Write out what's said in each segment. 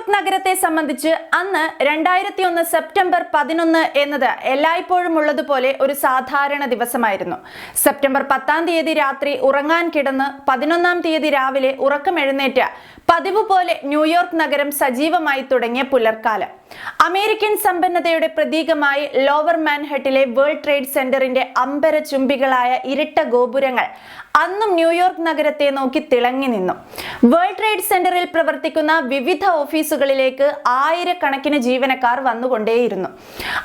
New York നഗരത്തെ സംബന്ധിച്ച് അന്ന് രണ്ടായിരത്തി ഒന്ന് സെപ്റ്റംബർ പതിനൊന്ന് എന്നത് എല്ലായ്പ്പോഴും ഉള്ളതുപോലെ ഒരു സാധാരണ ദിവസമായിരുന്നു. സെപ്റ്റംബർ പത്താം തീയതി രാത്രി ഉറങ്ങാൻ കിടന്ന് പതിനൊന്നാം തീയതി രാവിലെ ഉറക്കം എഴുന്നേറ്റ് പതിവ് പോലെ ന്യൂയോർക്ക് നഗരം സജീവമായി തുടങ്ങിയ പുലർക്കാലം. അമേരിക്കൻ സമ്പന്നതയുടെ പ്രതീകമായി ലോവർ മാൻഹട്ടിലെ വേൾഡ് ട്രേഡ് സെന്ററിന്റെ അമ്പര ചുംബികളായ ഇരട്ട ഗോപുരങ്ങൾ അന്നും ന്യൂയോർക്ക് നഗരത്തെ നോക്കി തിളങ്ങി നിന്നു. വേൾഡ് ട്രേഡ് സെന്ററിൽ പ്രവർത്തിക്കുന്ന വിവിധ ഓഫീസുകളിലേക്ക് ആയിരക്കണക്കിന് ജീവനക്കാർ വന്നുകൊണ്ടേയിരുന്നു.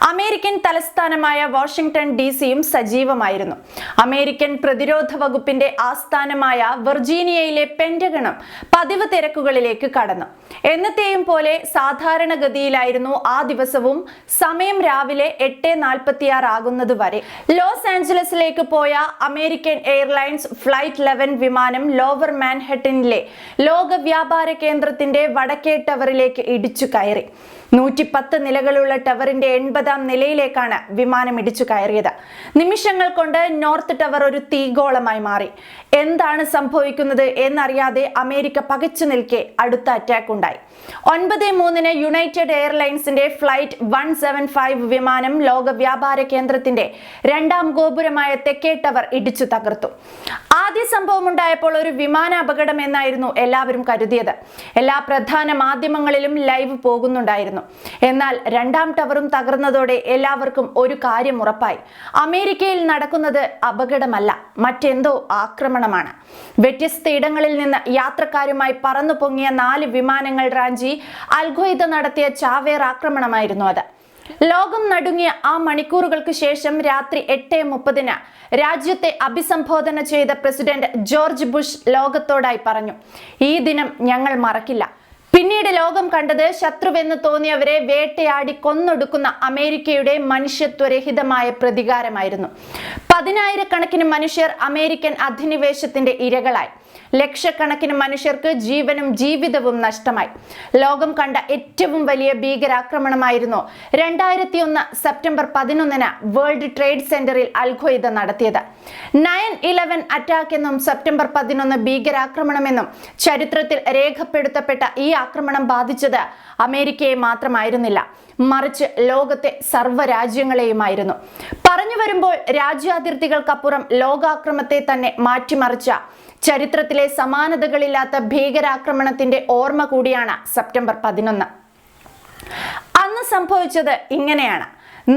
അമേരിക്കൻ തലസ്ഥാനമായ വാഷിംഗ്ടൺ ഡി സിയും സജീവമായിരുന്നു. അമേരിക്കൻ പ്രതിരോധ വകുപ്പിന്റെ ആസ്ഥാനമായ വെർജീനിയയിലെ പെന്റഗണും പതിവ് തിരക്കുകളിലേക്ക് കടന്നു. എന്നത്തെയും പോലെ സാധാരണഗതിയിലായിരുന്നു ആ ദിവസവും സമയം രാവിലെ എട്ട് നാൽപ്പത്തിയാറ് ആകുന്നത് വരെ. ലോസ് ആഞ്ചലസിലേക്ക് പോയ അമേരിക്കൻ എയർലൈൻസ് ഫ്ലൈറ്റ് ലെവൻ വിമാനം ലോവർ മാൻഹട്ടനിലെ ലോക വ്യാപാര കേന്ദ്രത്തിന്റെ വടക്കേ ടവറിലേക്ക് ഇടിച്ചു കയറി. നൂറ്റിപ്പത്ത് നിലകളുള്ള ടവറിന്റെ എൺപതാം നിലയിലേക്കാണ് വിമാനം ഇടിച്ചു കയറിയത്. നിമിഷങ്ങൾ കൊണ്ട് നോർത്ത് ടവർ ഒരു തീഗോളമായി മാറി. എന്താണ് സംഭവിക്കുന്നത് എന്നറിയാതെ അമേരിക്ക പകച്ചു നിൽക്കെ അടുത്ത അറ്റാക്ക് ഉണ്ടായി. ഒൻപത് മൂന്നിന് യുണൈറ്റഡ് എയർലൈൻസിന്റെ ഫ്ലൈറ്റ് വൺ സെവൻ ഫൈവ് വിമാനം ലോക വ്യാപാര കേന്ദ്രത്തിന്റെ രണ്ടാം ഗോപുരമായ തെക്കേ ടവർ ഇടിച്ചു തകർത്തു. ആദ്യ സംഭവം ഉണ്ടായപ്പോൾ ഒരു വിമാന അപകടം എന്നായിരുന്നു എല്ലാവരും കരുതിയത്. എല്ലാ പ്രധാന മാധ്യമങ്ങളിലും ലൈവ് പോകുന്നുണ്ടായിരുന്നു. എന്നാൽ രണ്ടാം ടവറും തകർന്നതോടെ എല്ലാവർക്കും ഒരു കാര്യം ഉറപ്പായി. അമേരിക്കയിൽ നടക്കുന്നത് അപകടമല്ല മറ്റെന്തോ ആക്രമണമാണ്. വ്യത്യസ്ത ഇടങ്ങളിൽ നിന്ന് യാത്രക്കാരുമായി പറന്നു പൊങ്ങിയ നാല് വിമാനങ്ങൾ റാഞ്ചി അൽഖ്വയ്ദ നടത്തിയ ചാവേർ ആക്രമണമായിരുന്നു അത്. ലോകം നടുങ്ങിയ ആ മണിക്കൂറുകൾക്ക് ശേഷം രാത്രി എട്ട് മുപ്പതിന് രാജ്യത്തെ അഭിസംബോധന ചെയ്ത പ്രസിഡന്റ് ജോർജ് ബുഷ് ലോകത്തോടായി പറഞ്ഞു ഈ ദിനം ഞങ്ങൾ മറക്കില്ല. പിന്നീട് ലോകം കണ്ടത് ശത്രുവെന്ന് തോന്നിയവരെ വേട്ടയാടി കൊന്നൊടുക്കുന്ന അമേരിക്കയുടെ മനുഷ്യത്വരഹിതമായ പ്രതികാരമായിരുന്നു. പതിനായിരക്കണക്കിന് മനുഷ്യർ അമേരിക്കൻ അധിനിവേശത്തിന്റെ ഇരകളായി. ലക്ഷക്കണക്കിന് മനുഷ്യർക്ക് ജീവനും ജീവിതവും നഷ്ടമായി. ലോകം കണ്ട ഏറ്റവും വലിയ ഭീകരാക്രമണമായിരുന്നു രണ്ടായിരത്തി ഒന്ന് സെപ്റ്റംബർ പതിനൊന്നിന് വേൾഡ് ട്രേഡ് സെന്ററിൽ അൽഖ്വയ്ദ നടത്തിയത്. നയൻ ഇലവൻ അറ്റാക്ക് എന്നും സെപ്റ്റംബർ പതിനൊന്ന് ഭീകരാക്രമണമെന്നും ചരിത്രത്തിൽ രേഖപ്പെടുത്തപ്പെട്ട ഈ ആക്രമണം ബാധിച്ചത് അമേരിക്കയെ മാത്രമായിരുന്നില്ല മറിച്ച് ലോകത്തെ സർവരാജ്യങ്ങളെയുമായിരുന്നു. പറഞ്ഞു വരുമ്പോൾ രാജ്യാതിർത്തികൾക്കപ്പുറം ലോകാക്രമത്തെ തന്നെ മാറ്റിമറിച്ച ചരിത്രത്തിലെ സമാനതകളില്ലാത്ത ഭീകരാക്രമണത്തിന്റെ ഓർമ്മ കൂടിയാണ് സെപ്റ്റംബർ പതിനൊന്ന്. അന്ന് സംഭവിച്ചത് ഇങ്ങനെയാണ്.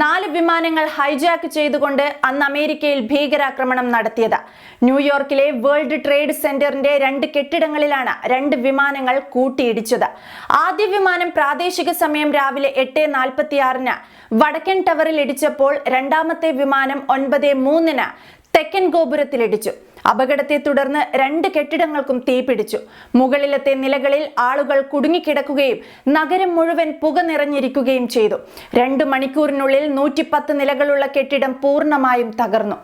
നാല് വിമാനങ്ങൾ ഹൈജാക്ക് ചെയ്തുകൊണ്ട് അന്ന് അമേരിക്കയിൽ ഭീകരാക്രമണം നടത്തിയത്. ന്യൂയോർക്കിലെ വേൾഡ് ട്രേഡ് സെന്ററിന്റെ രണ്ട് കെട്ടിടങ്ങളിലാണ് രണ്ട് വിമാനങ്ങൾ കൂട്ടിയിടിച്ചത്. ആദ്യ വിമാനം പ്രാദേശിക സമയം രാവിലെ എട്ട് നാൽപ്പത്തിയാറിന് വടക്കൻ ടവറിൽ ഇടിച്ചപ്പോൾ രണ്ടാമത്തെ വിമാനം ഒൻപത് മൂന്നിന് തെക്കൻ ഗോപുരത്തിലിടിച്ചു അപകടത്തെ തുടർന്ന് രണ്ട് കെട്ടിടങ്ങൾക്കും തീപിടിച്ചു മുകളിലത്തെ നിലകളിൽ ആളുകൾ കുടുങ്ങിക്കിടക്കുകയും നഗരം മുഴുവൻ പുക നിറഞ്ഞിരിക്കുകയും ചെയ്തു. രണ്ടു മണിക്കൂറിനുള്ളിൽ നൂറ്റിപ്പത്ത് നിലകളുള്ള കെട്ടിടം പൂർണമായും തകർന്നു.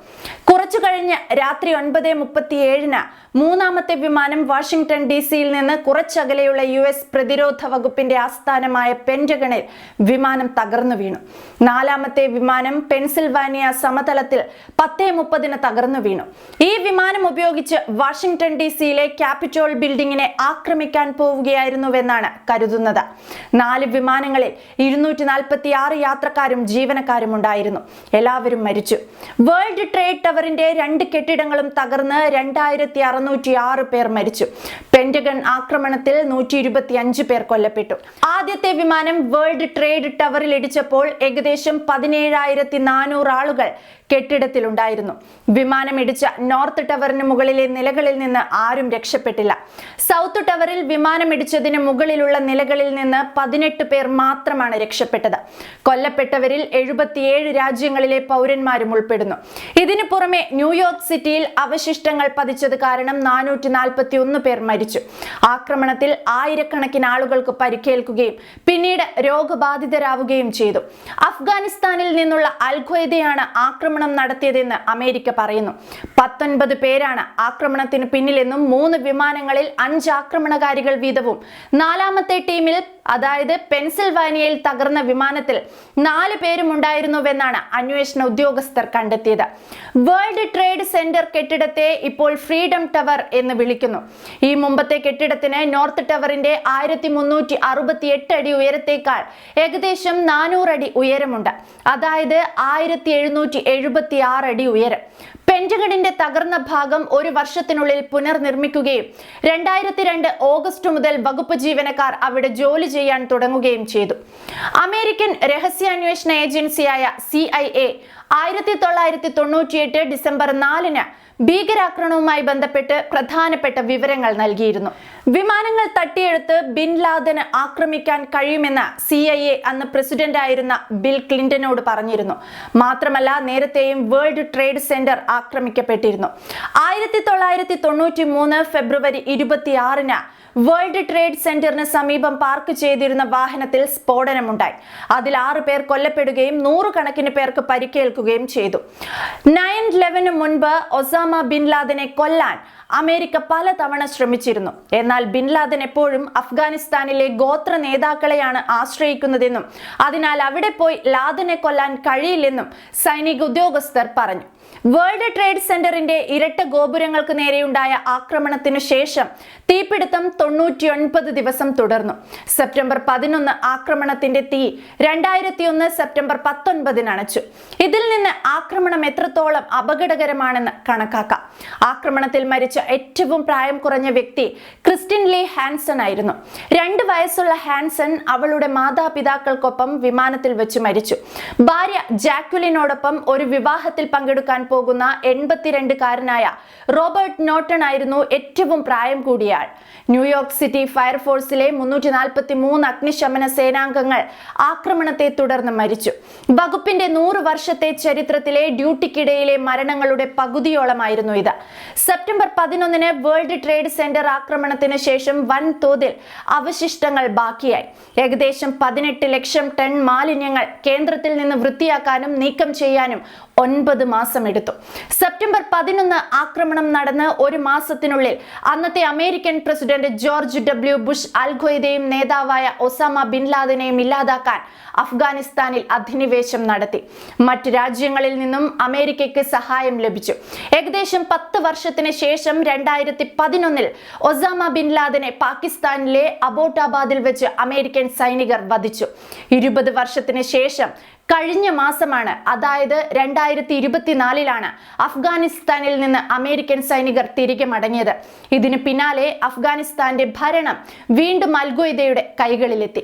കുറച്ചു കഴിഞ്ഞ് രാത്രി ഒൻപത് മുപ്പത്തിയേഴിന് മൂന്നാമത്തെ വിമാനം വാഷിംഗ്ടൺ ഡി സിയിൽ നിന്ന് കുറച്ചകലെയുള്ള യു എസ് പ്രതിരോധ വകുപ്പിന്റെ ആസ്ഥാനമായ പെന്റഗണിൽ വിമാനം തകർന്നു വീണു. നാലാമത്തെ വിമാനം പെൻസിൽവാനിയ സമതലത്തിൽ പത്തേ മുപ്പതിന് തകർന്നു വീണു. ഈ വിമാനം ഉപയോഗിച്ച് വാഷിംഗ്ടൺ ഡി സിയിലെ ക്യാപിറ്റോൾ ബിൽഡിങ്ങിനെ ആക്രമിക്കാൻ പോവുകയായിരുന്നുവെന്നാണ് കരുതുന്നത്. നാല് വിമാനങ്ങളിൽ ഇരുന്നൂറ്റി നാൽപ്പത്തി ആറ് യാത്രക്കാരും ജീവനക്കാരും ഉണ്ടായിരുന്നു. എല്ലാവരും മരിച്ചു. വേൾഡ് ട്രേഡ് ടവറിന്റെ രണ്ട് കെട്ടിടങ്ങളും തകർന്ന് രണ്ടായിരത്തി അറുന്നൂറ്റി ആറ് പേർ മരിച്ചു. പെന്റഗൺ ആക്രമണത്തിൽ നൂറ്റി ഇരുപത്തി അഞ്ച് പേർ കൊല്ലപ്പെട്ടു. ആദ്യത്തെ വിമാനം വേൾഡ് ട്രേഡ് ടവറിൽ ഇടിച്ചപ്പോൾ ഏകദേശം പതിനേഴായിരത്തി നാനൂറ് ആളുകൾ കെട്ടിടത്തിലുണ്ടായിരുന്നു. വിമാനം ഇടിച്ച നോർത്ത് ടവറിന് മുകളിലെ നിലകളിൽ നിന്ന് ആരും രക്ഷപ്പെട്ടില്ല. സൗത്ത് ടവറിൽ വിമാനം ഇടിച്ചതിന് മുകളിലുള്ള നിലകളിൽ നിന്ന് പതിനെട്ട് പേർ മാത്രമാണ് രക്ഷപ്പെട്ടത്. കൊല്ലപ്പെട്ടവരിൽ എഴുപത്തിയേഴ് രാജ്യങ്ങളിലെ പൗരന്മാരും ഉൾപ്പെടുന്നു. ഇതിനു പുറമെ ന്യൂയോർക്ക് സിറ്റിയിൽ അവശിഷ്ടങ്ങൾ പതിച്ചത് കാരണം നാനൂറ്റി നാൽപ്പത്തി ഒന്ന് പേർ മരിച്ചു. ആക്രമണത്തിൽ ആയിരക്കണക്കിന് ആളുകൾക്ക് പരിക്കേൽക്കുകയും പിന്നീട് രോഗബാധിതരാവുകയും ചെയ്തു. അഫ്ഗാനിസ്ഥാനിൽ നിന്നുള്ള അൽഖ്വയ്ദയാണ് ആക്രമണം ആക്രമണം നടത്തിയതെന്ന് അമേരിക്ക പറയുന്നു. പത്തൊൻപത് പേരാണ് ആക്രമണത്തിന് പിന്നിലെന്നും മൂന്ന് വിമാനങ്ങളിൽ അഞ്ച് ആക്രമണകാരികൾ വീതവും. നാലാമത്തെ ടീമിൽ അതായത് പെൻസിൽവാനിയയിൽ തകർന്ന വിമാനത്തിൽ നാല് പേരും ഉണ്ടായിരുന്നുവെന്നാണ് അന്വേഷണ ഉദ്യോഗസ്ഥർ കണ്ടെത്തിയത്. വേൾഡ് ട്രേഡ് സെന്റർ കെട്ടിടത്തെ ഇപ്പോൾ ഫ്രീഡം ടവർ എന്ന് വിളിക്കുന്നു. ഈ മുമ്പത്തെ കെട്ടിടത്തിന് നോർത്ത് ടവറിന്റെ ആയിരത്തി മുന്നൂറ്റി അറുപത്തി എട്ട് അടി ഉയരത്തേക്കാൾ ഏകദേശം നാനൂറടി ഉയരമുണ്ട്. അതായത് ആയിരത്തി എഴുന്നൂറ്റി എഴുപത്തി ആറ് അടി ഉയരം. പെന്റഗണിന്റെ തകർന്ന ഭാഗം ഒരു വർഷത്തിനുള്ളിൽ പുനർനിർമ്മിക്കുകയും രണ്ടായിരത്തി രണ്ട് ഓഗസ്റ്റ് മുതൽ വകുപ്പ് ജീവനക്കാർ അവിടെ ജോലി ചെയ്യാൻ തുടങ്ങുകയും ചെയ്തു. അമേരിക്കൻ രഹസ്യാന്വേഷണ ഏജൻസിയായ സി ഐ എ ആയിരത്തി തൊള്ളായിരത്തി തൊണ്ണൂറ്റിയെട്ട് ഡിസംബർ നാലിന് ഭീകരാക്രമണവുമായി ബന്ധപ്പെട്ട് പ്രധാനപ്പെട്ട വിവരങ്ങൾ നൽകിയിരുന്നു. വിമാനങ്ങൾ തട്ടിയെടുത്ത് ബിൻ ലാദന് ആക്രമിക്കാൻ കഴിയുമെന്ന് സി ഐ എ അന്ന് പ്രസിഡന്റ് ആയിരുന്ന ബിൽ ക്ലിന്റനോട് പറഞ്ഞിരുന്നു. മാത്രമല്ല നേരത്തെയും വേൾഡ് ട്രേഡ് സെന്റർ ആക്രമിക്കപ്പെട്ടിരുന്നു. ആയിരത്തി തൊള്ളായിരത്തി തൊണ്ണൂറ്റി മൂന്ന് ഫെബ്രുവരി ഇരുപത്തിയാറിന് വേൾഡ് ട്രേഡ് സെന്ററിന് സമീപം പാർക്ക് ചെയ്തിരുന്ന വാഹനത്തിൽ സ്ഫോടനമുണ്ടായി. അതിൽ ആറ് പേർ കൊല്ലപ്പെടുകയും നൂറുകണക്കിന് പേർക്ക് പരിക്കേൽക്കുകയും ചെയ്തു. നയൻ ലെവന് മുൻപ് ഒസാമ ബിൻ ലാദനെ കൊല്ലാൻ അമേരിക്ക പലതവണ ശ്രമിച്ചിരുന്നു. എന്നാൽ ബിൻ ലാദൻ എപ്പോഴും അഫ്ഗാനിസ്ഥാനിലെ ഗോത്ര നേതാക്കളെയാണ് ആശ്രയിക്കുന്നതെന്നും അതിനാൽ അവിടെ പോയി ലാദനെ കൊല്ലാൻ കഴിയില്ലെന്നും സൈനിക ഉദ്യോഗസ്ഥർ പറഞ്ഞു. വേൾഡ് ട്രേഡ് സെന്ററിന്റെ ഇരട്ട ഗോപുരങ്ങൾക്ക് നേരെയുണ്ടായ ആക്രമണത്തിനു ശേഷം തീപിടുത്തം തൊണ്ണൂറ്റിയൊൻപത് ദിവസം തുടർന്നു. സെപ്റ്റംബർ പതിനൊന്ന് ആക്രമണത്തിന്റെ തീ രണ്ടായിരത്തി ഒന്ന് സെപ്റ്റംബർ പത്തൊൻപതിന് അണച്ചു. ഇതിൽ നിന്ന് ആക്രമണം എത്രത്തോളം അപകടകരമാണെന്ന് കണക്കാക്കാം. ആക്രമണത്തിൽ മരിച്ച ഏറ്റവും പ്രായം കുറഞ്ഞ വ്യക്തി ക്രിസ്റ്റിൻ ലീ ഹാൻസൺ ആയിരുന്നു. രണ്ട് വയസ്സുള്ള ഹാൻസൺ അവളുടെ മാതാപിതാക്കൾക്കൊപ്പം വിമാനത്തിൽ വെച്ച് മരിച്ചു. ഭാര്യ ജാക്വലിനോടൊപ്പം ഒരു വിവാഹത്തിൽ പങ്കെടുക്കാൻ പോകുന്ന എൺപത്തിരണ്ടുകാരനായ റോബർട്ട് നോട്ടൺ ആയിരുന്നു ഏറ്റവും പ്രായം കൂടിയ ആൾ ന്യൂയോർക്ക് സിറ്റി ഫയർഫോഴ്സിലെ മുന്നൂറ്റി നാൽപ്പത്തി മൂന്ന് അഗ്നിശമന സേനാംഗങ്ങൾ ആക്രമണത്തെ തുടർന്ന് മരിച്ചു. വകുപ്പിന്റെ നൂറ് വർഷത്തെ ചരിത്രത്തിലെ ഡ്യൂട്ടിക്കിടയിലെ മരണങ്ങളുടെ പകുതിയോളമായിരുന്നു ഇത്. സെപ്റ്റംബർ പതിനൊന്നിന് വേൾഡ് ട്രേഡ് സെന്റർ ആക്രമണത്തിന് ശേഷം വൻതോതിൽ അവശിഷ്ടങ്ങൾ ബാക്കിയായി. ഏകദേശം പതിനെട്ട് ലക്ഷം ടൺ മാലിന്യങ്ങൾ കേന്ദ്രത്തിൽ നിന്ന് വൃത്തിയാക്കാനും നീക്കം ചെയ്യാനും ഒൻപത് മാസം എടുത്തു സെപ്റ്റംബർ പതിനൊന്ന് ആക്രമണം നടന്ന് ഒരു മാസത്തിനുള്ളിൽ അന്നത്തെ American president George W Bush അൽഖയ്ദയും നേതാവായ ഒസാമ ബിൻ ലാദനെയും ഇല്ലാതാക്കാൻ അഫ്ഗാനിസ്ഥാനിൽ അധിനിവേശം നടത്തി. മറ്റ് രാജ്യങ്ങളിൽ നിന്നും അമേരിക്കയ്ക്ക് സഹായം ലഭിച്ചു. ഏകദേശം പത്ത് വർഷത്തിന് ശേഷം രണ്ടായിരത്തി പതിനൊന്നിൽ ഒസാമ ബിൻ ലാദനെ പാകിസ്ഥാനിലെ അബോട്ടാബാദിൽ വെച്ച് അമേരിക്കൻ സൈനികർ വധിച്ചു. ഇരുപത് വർഷത്തിന് ശേഷം കഴിഞ്ഞ മാസമാണ്. അതായത് രണ്ടായിരത്തി ഇരുപത്തിനാലിലാണ് അഫ്ഗാനിസ്ഥാനിൽ നിന്ന് അമേരിക്കൻ സൈനികർ തിരികെ മടങ്ങിയത്. ഇതിന് പിന്നാലെ അഫ്ഗാനിസ്ഥാന്റെ ഭരണം വീണ്ടും അൽഗോയിദയുടെ കൈകളിലെത്തി.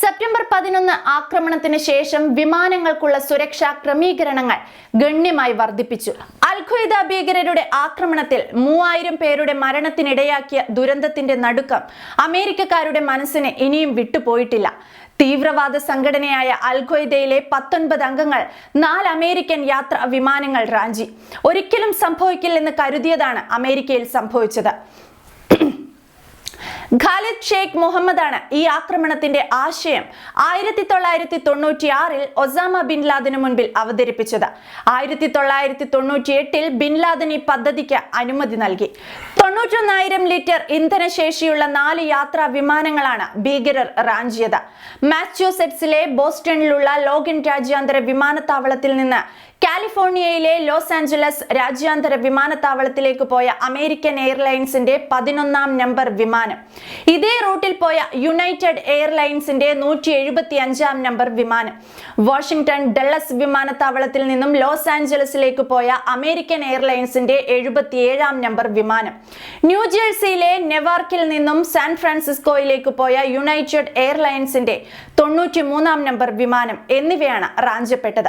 സെപ്റ്റംബർ പതിനൊന്ന് ആക്രമണത്തിന് ശേഷം വിമാനങ്ങൾക്കുള്ള സുരക്ഷാ ക്രമീകരണങ്ങൾ ഗണ്യമായി വർദ്ധിപ്പിച്ചു. അൽഖ്വയ്ദ ഭീകരരുടെ ആക്രമണത്തിൽ മൂവായിരം പേരുടെ മരണത്തിനിടയാക്കിയ ദുരന്തത്തിന്റെ നടുക്കം അമേരിക്കക്കാരുടെ മനസ്സിന് ഇനിയും വിട്ടുപോയിട്ടില്ല. തീവ്രവാദ സംഘടനയായ അൽഖ്വയ്ദയിലെ പത്തൊൻപത് അംഗങ്ങൾ നാല് അമേരിക്കൻ യാത്രാ വിമാനങ്ങൾ റാഞ്ചി. ഒരിക്കലും സംഭവിക്കില്ലെന്ന് കരുതിയതാണ് അമേരിക്കയിൽ സംഭവിച്ചത്. ഖാലിദ് ഷെയ്ഖ് മുഹമ്മദാണ് ഈ ആക്രമണത്തിന്റെ ആശയം ആയിരത്തി തൊള്ളായിരത്തി തൊണ്ണൂറ്റി ആറിൽ ഒസാമ ബിൻ ലാദന് മുൻപിൽ അവതരിപ്പിച്ചത്. ആയിരത്തി തൊള്ളായിരത്തി തൊണ്ണൂറ്റി എട്ടിൽ ബിൻ ലാദൻ ഈ പദ്ധതിക്ക് അനുമതി നൽകി. തൊണ്ണൂറ്റൊന്നായിരം ലിറ്റർ ഇന്ധനശേഷിയുള്ള നാല് യാത്രാ വിമാനങ്ങളാണ് ഭീകരർ റാഞ്ചിയത്. മാസ്ച്യൂസെറ്റ്സിലെ ബോസ്റ്റണിലുള്ള ലോഗിൻ രാജ്യാന്തര വിമാനത്താവളത്തിൽ നിന്ന് കാലിഫോർണിയയിലെ ലോസ് ആഞ്ചലസ് രാജ്യാന്തര വിമാനത്താവളത്തിലേക്ക് പോയ അമേരിക്കൻ എയർലൈൻസിന്റെ പതിനൊന്നാം നമ്പർ വിമാനം. ഇതേ റൂട്ടിൽ പോയ യുണൈറ്റഡ് എയർലൈൻസിന്റെ നൂറ്റി എഴുപത്തി അഞ്ചാം നമ്പർ വിമാനം. വാഷിംഗ്ടൺ ഡള്ളസ് വിമാനത്താവളത്തിൽ നിന്നും ലോസ് ആഞ്ചലസിലേക്ക് പോയ അമേരിക്കൻ എയർലൈൻസിന്റെ എഴുപത്തിയേഴാം നമ്പർ വിമാനം. ന്യൂജേഴ്സിയിലെ നെവാർക്കിൽ നിന്നും സാൻ ഫ്രാൻസിസ്കോയിലേക്ക് പോയ യുണൈറ്റഡ് എയർലൈൻസിന്റെ തൊണ്ണൂറ്റി മൂന്നാം നമ്പർ വിമാനം എന്നിവയാണ് റാഞ്ചപ്പെട്ടത്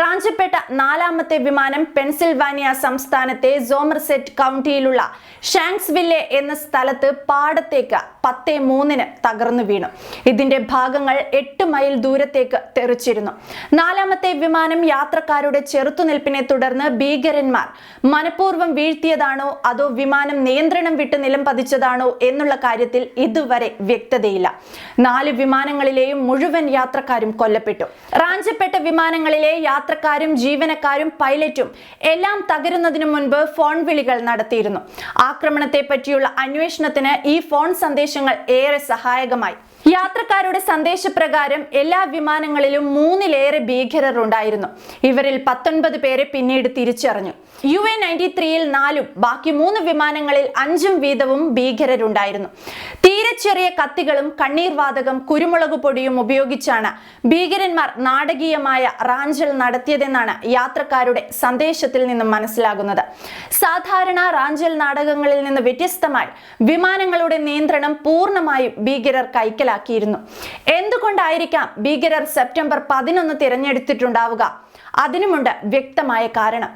റാഞ്ചപ്പെട്ട നാലാമത്തെ വിമാനം പെൻസിൽവാനിയ സംസ്ഥാനത്തെ സോമർസെറ്റ് കൗണ്ടിയിലുള്ള ഷാങ്സ്വില്ലെ എന്ന സ്ഥലത്ത് പാടത്തേക്ക് പത്തേ മൂന്നിന് തകർന്നു വീണു. ഇതിന്റെ ഭാഗങ്ങൾ എട്ട് മൈൽ ദൂരത്തേക്ക് തെറിച്ചിരുന്നു. നാലാമത്തെ വിമാനം യാത്രക്കാരുടെ ചെറുത്തുനിൽപ്പിനെ തുടർന്ന് ഭീകരന്മാർ മനഃപൂർവം വീഴ്ത്തിയതാണോ അതോ വിമാനം നിയന്ത്രണം വിട്ട് നിലം പതിച്ചതാണോ എന്നുള്ള കാര്യത്തിൽ ഇതുവരെ വ്യക്തതയില്ല. നാല് വിമാനങ്ങളിലെയും മുഴുവൻ യാത്രക്കാരും കൊല്ലപ്പെട്ടു. റാഞ്ചപ്പെട്ട വിമാനങ്ങളിലെ യാത്രക്കാരും ജീവനക്കാരും പൈലറ്റും എല്ലാം തകരുന്നതിനു മുൻപ് ഫോൺ വിളികൾ നടത്തിയിരുന്നു. ആക്രമണത്തെ പറ്റിയുള്ള അന്വേഷണത്തിന് ഈ ഫോൺ സന്ദേശങ്ങൾ ഏറെ സഹായകമായി. യാത്രക്കാരുടെ സന്ദേശപ്രകാരം എല്ലാ വിമാനങ്ങളിലും മൂന്നിലേറെ ഭീകരർ ഉണ്ടായിരുന്നു ഇവരിൽ പത്തൊൻപത് പേരെ പിന്നീട് തിരിച്ചറിഞ്ഞു. യു എ നയന്റി ത്രീയിൽ നാലും ബാക്കി മൂന്ന് വിമാനങ്ങളിൽ അഞ്ചും വീതവും ഭീകരരുണ്ടായിരുന്നു. തീരെ ചെറിയ കത്തികളും കണ്ണീർവാതകം കുരുമുളക് പൊടിയും ഉപയോഗിച്ചാണ് ഭീകരന്മാർ നാടകീയമായ റാഞ്ചൽ നടത്തിയതെന്നാണ് യാത്രക്കാരുടെ സന്ദേശത്തിൽ നിന്നും മനസ്സിലാകുന്നത്. സാധാരണ റാഞ്ചൽ നാടകങ്ങളിൽ നിന്ന് വ്യത്യസ്തമായി വിമാനങ്ങളുടെ നിയന്ത്രണം പൂർണമായും ഭീകരർ കൈക്കലാക്കിയിരുന്നു എന്തുകൊണ്ടായിരിക്കാം ഭീകരർ സെപ്റ്റംബർ പതിനൊന്ന് തിരഞ്ഞെടുത്തിട്ടുണ്ടാവുക? അതിനുമുണ്ട് വ്യക്തമായ കാരണം.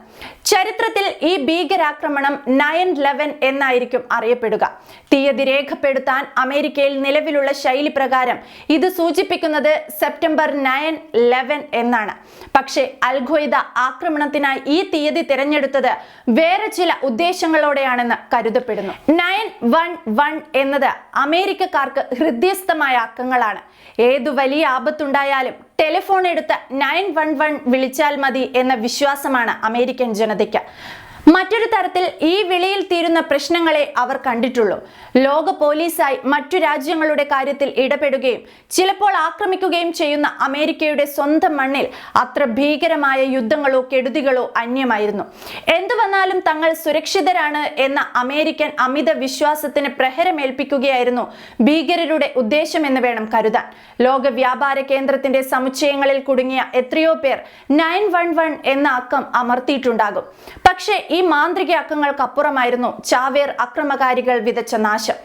ചരിത്രത്തിൽ ഈ ഭീകരാക്രമണം നയൻ ലെവൻ എന്നായിരിക്കും അറിയപ്പെടുക. തീയതി രേഖപ്പെടുത്താൻ അമേരിക്കയിൽ നിലവിലുള്ള ശൈലി പ്രകാരം ഇത് സൂചിപ്പിക്കുന്നത് സെപ്റ്റംബർ നയൻ ലെവൻ എന്നാണ്. പക്ഷേ അൽഖ്വയ്ദ ആക്രമണത്തിനായി ഈ തീയതി തിരഞ്ഞെടുത്തത് വേറെ ചില ഉദ്ദേശങ്ങളോടെയാണെന്ന് കരുതപ്പെടുന്നു. നയൻ വൺ വൺ എന്നത് അമേരിക്കക്കാർക്ക് ഹൃദ്യസ്ഥമായ അക്കങ്ങളാണ്. ഏതു വലിയ ആപത്തുണ്ടായാലും ടെലിഫോൺ എടുത്ത് നയൻ വൺ വൺ വിളിച്ചാൽ മതി എന്ന വിശ്വാസമാണ് അമേരിക്കൻ ജനതയ്ക്ക്. മറ്റൊരു തരത്തിൽ ഈ വിളിയിൽ തീരുന്ന പ്രശ്നങ്ങളെ അവർ കണ്ടിട്ടുള്ളൂ. ലോക പോലീസായി മറ്റു രാജ്യങ്ങളുടെ കാര്യത്തിൽ ഇടപെടുകയും ചിലപ്പോൾ ആക്രമിക്കുകയും ചെയ്യുന്ന അമേരിക്കയുടെ സ്വന്തം മണ്ണിൽ അത്ര ഭീകരമായ യുദ്ധങ്ങളോ കെടുതികളോ അന്യമായിരുന്നു. എന്തു വന്നാലും തങ്ങൾ സുരക്ഷിതരാണ് എന്ന അമേരിക്കൻ അമിത വിശ്വാസത്തിന് പ്രഹരമേൽപ്പിക്കുകയായിരുന്നു ഭീകരരുടെ ഉദ്ദേശമെന്ന് വേണം കരുതാൻ. ലോക വ്യാപാര കേന്ദ്രത്തിന്റെ സമുച്ചയങ്ങളിൽ കുടുങ്ങിയ എത്രയോ പേർ നയൻ വൺ വൺ എന്ന അക്കം അമർത്തിയിട്ടുണ്ടാകും. പക്ഷേ ഈ മാന്ത്രിക അക്കങ്ങൾക്കപ്പുറമായിരുന്നു ചാവേർ അക്രമകാരികൾ വിതച്ച നാശം.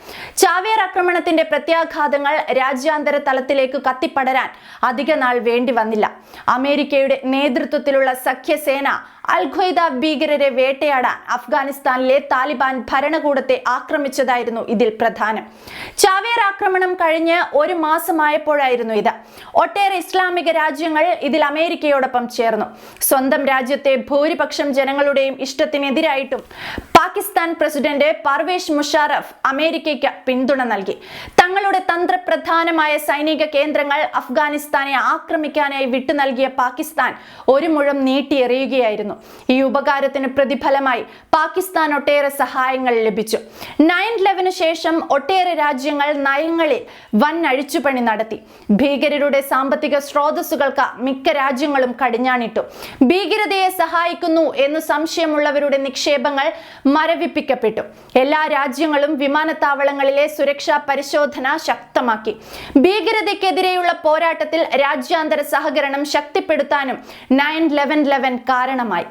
ചാവേർ ആക്രമണത്തിന്റെ പ്രത്യാഘാതങ്ങൾ രാജ്യാന്തര തലത്തിലേക്ക് കത്തിപ്പടരാൻ അധിക നാൾ വേണ്ടി വന്നില്ല. അമേരിക്കയുടെ നേതൃത്വത്തിലുള്ള സഖ്യസേന അൽഖ്വയ്ദ ഭീകരരെ വേട്ടയാടാൻ അഫ്ഗാനിസ്ഥാനിലെ താലിബാൻ ഭരണകൂടത്തെ ആക്രമിച്ചതായിരുന്നു ഇതിൽ പ്രധാനം. ചാവേർ ആക്രമണം കഴിഞ്ഞ് ഒരു മാസമായപ്പോഴായിരുന്നു ഇത്. ഒട്ടേറെ ഇസ്ലാമിക രാജ്യങ്ങൾ ഇതിൽ അമേരിക്കയോടൊപ്പം ചേർന്നു. സ്വന്തം രാജ്യത്തെ ഭൂരിപക്ഷം ജനങ്ങളുടെയും ഇഷ്ടത്തിനെതിരായിട്ടും പാകിസ്ഥാൻ പ്രസിഡന്റ് പർവേഷ് മുഷാറഫ് അമേരിക്കയ്ക്ക് പിന്തുണ നൽകി. തങ്ങളുടെ തന്ത്രപ്രധാനമായ സൈനിക കേന്ദ്രങ്ങൾ അഫ്ഗാനിസ്ഥാനെ ആക്രമിക്കാനായി വിട്ടു നൽകിയ പാകിസ്ഥാൻ ഒരു മുഴം നീട്ടിയെറിയുകയായിരുന്നു. ഈ ഉപകാരത്തിന് പ്രതിഫലമായി പാകിസ്ഥാൻ ഒട്ടേറെ സഹായങ്ങൾ ലഭിച്ചു. നയൻ ലെവന് ശേഷം ഒട്ടേറെ രാജ്യങ്ങൾ നയങ്ങളിൽ വൻ അഴിച്ചുപണി നടത്തി. ഭീകരരുടെ സാമ്പത്തിക സ്രോതസ്സുകൾക്ക് മിക്ക രാജ്യങ്ങളും കടിഞ്ഞാണിട്ടു. ഭീകരതയെ സഹായിക്കുന്നു എന്ന് സംശയമുള്ളവരുടെ നിക്ഷേപങ്ങൾ മരവിപ്പിക്കപ്പെട്ടു. എല്ലാ രാജ്യങ്ങളും വിമാനത്താവളങ്ങളിലെ സുരക്ഷാ പരിശോധന ശക്തമാക്കി. ഭീകരതയ്ക്കെതിരെയുള്ള പോരാട്ടത്തിൽ രാജ്യാന്തര സഹകരണം ശക്തിപ്പെടുത്താനും നയൻ ലെവൻ ലെവൻ കാരണമായി.